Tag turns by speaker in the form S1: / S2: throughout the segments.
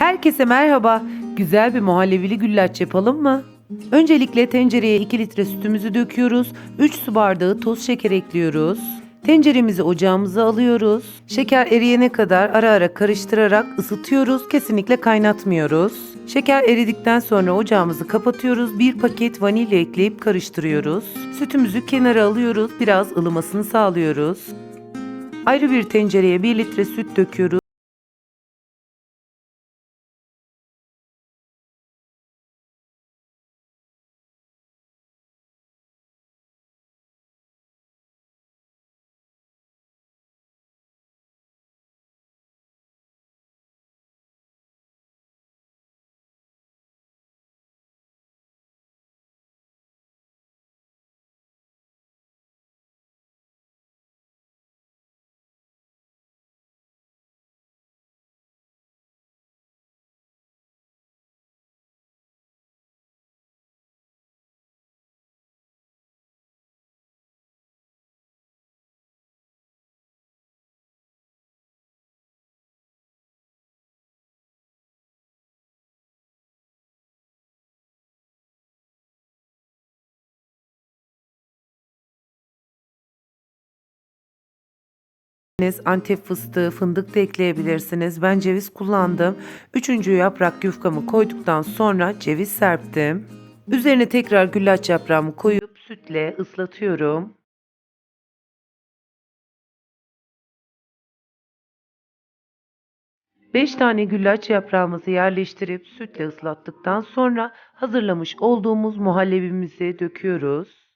S1: Herkese merhaba. Güzel bir muhallebili güllaç yapalım mı? Öncelikle tencereye 2 litre sütümüzü döküyoruz. 3 su bardağı toz şeker ekliyoruz. Tenceremizi ocağımıza alıyoruz. Şeker eriyene kadar ara ara karıştırarak ısıtıyoruz. Kesinlikle kaynatmıyoruz. Şeker eridikten sonra ocağımızı kapatıyoruz. Bir paket vanilya ekleyip karıştırıyoruz. Sütümüzü kenara alıyoruz. Biraz ılımasını sağlıyoruz. Ayrı bir tencereye 1 litre süt döküyoruz. Antep fıstığı, fındık da ekleyebilirsiniz. Ben ceviz kullandım. Üçüncü yaprak yufkamı koyduktan sonra ceviz serptim. Üzerine tekrar güllaç yaprağımı koyup sütle ıslatıyorum. Beş tane güllaç yaprağımızı yerleştirip sütle ıslattıktan sonra hazırlamış olduğumuz muhallebimizi döküyoruz.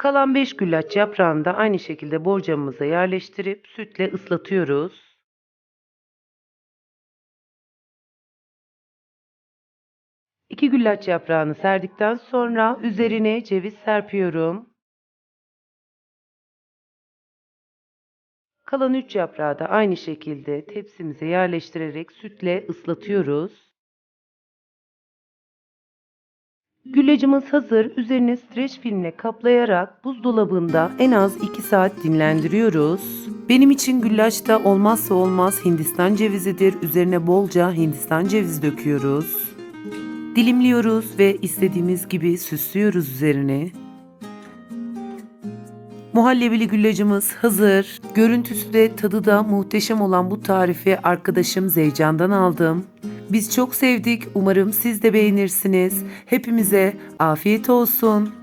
S1: Kalan 5 güllaç yaprağını da aynı şekilde borcamımıza yerleştirip sütle ıslatıyoruz. İki güllaç yaprağını serdikten sonra üzerine ceviz serpiyorum. Kalan 3 yaprağı da aynı şekilde tepsimize yerleştirerek sütle ıslatıyoruz. Güllacımız hazır. Üzerine streç filmle kaplayarak buzdolabında en az 2 saat dinlendiriyoruz. Benim için güllaçta olmazsa olmaz Hindistan cevizidir. Üzerine bolca Hindistan cevizi döküyoruz. Dilimliyoruz ve istediğimiz gibi süslüyoruz üzerine. Muhallebili güllacımız hazır. Görüntüsü de tadı da muhteşem olan bu tarifi arkadaşım Zeycan'dan aldım. Biz çok sevdik. Umarım siz de beğenirsiniz. Hepimize afiyet olsun.